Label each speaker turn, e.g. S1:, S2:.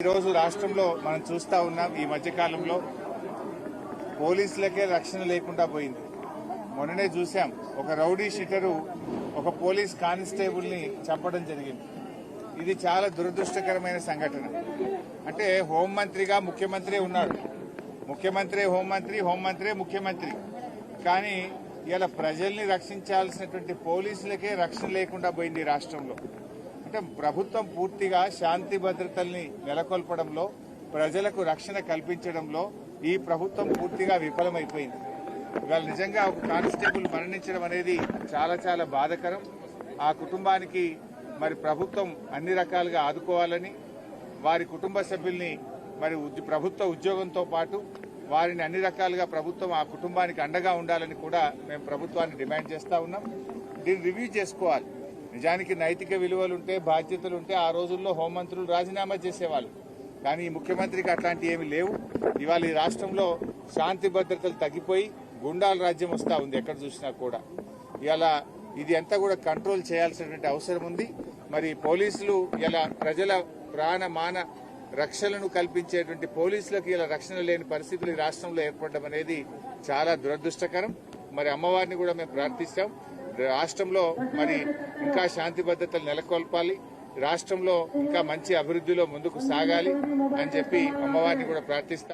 S1: ఈరోజు రాష్ట్రంలో మనం చూస్తా ఉన్నాం ఈ మధ్యకాలంలో పోలీసులకే రక్షణ లేకుండా పోయింది. మొన్ననే చూశాం ఒక రౌడీ షీటరు ఒక పోలీస్ కానిస్టేబుల్ని చంపడం జరిగింది. ఇది చాలా దురదృష్టకరమైన సంఘటన. అంటే హోంమంత్రిగా ముఖ్యమంత్రి ఉన్నాడు. ముఖ్యమంత్రి హోంమంత్రి హోంమంత్రి ముఖ్యమంత్రి. కానీ ఇలా ప్రజల్ని రక్షించాల్సినటువంటి పోలీసులకే రక్షణ లేకుండా పోయింది రాష్ట్రంలో. అంటే ప్రభుత్వం పూర్తిగా శాంతి భద్రతల్ని నెలకొల్పడంలో ప్రజలకు రక్షణ కల్పించడంలో ఈ ప్రభుత్వం పూర్తిగా విఫలమైపోయింది. ఇవాళ నిజంగా ఒక కానిస్టేబుల్ మరణించడం అనేది చాలా చాలా బాధకరం. ఆ కుటుంబానికి మరి ప్రభుత్వం అన్ని రకాలుగా ఆదుకోవాలని వారి కుటుంబ సభ్యుల్ని మరి ప్రభుత్వ ఉద్యోగంతో పాటు వారిని అన్ని రకాలుగా ప్రభుత్వం ఆ కుటుంబానికి అండగా ఉండాలని కూడా మేము ప్రభుత్వాన్ని డిమాండ్ చేస్తా ఉన్నాం. దీన్ని రివ్యూ చేసుకోవాలి. నిజానికి నైతిక విలువలుంటే బాధ్యతలుంటే ఆ రోజుల్లో హోంమంత్రులు రాజీనామా చేసేవాళ్ళు. కానీ ముఖ్యమంత్రికి అట్లాంటి ఏమి లేవు. ఇవాళ ఈ రాష్ట్రంలో శాంతి భద్రతలు తగ్గిపోయి గుండాల రాజ్యం వస్తూ ఉంది ఎక్కడ చూసినా కూడా. ఇలా ఇది అంతా కూడా కంట్రోల్ చేయాల్సినటువంటి అవసరం ఉంది. మరి పోలీసులు ఇలా ప్రజల ప్రాణ మాన రక్షణను కల్పించేటువంటి పోలీసులకు ఇలా రక్షణ లేని పరిస్థితులు ఈ రాష్ట్రంలో ఏర్పడడం అనేది చాలా దురదృష్టకరం. మరి అమ్మవారిని కూడా మేము ప్రార్థిస్తాం. రాష్ట్రంలో మరి ఇంకా శాంతి భద్రతలు నెలకొల్పాలి. రాష్ట్రంలో ఇంకా మంచి అభివృద్ధిలో ముందుకు సాగాలి అని చెప్పి అమ్మవారిని కూడా ప్రార్థిస్తాం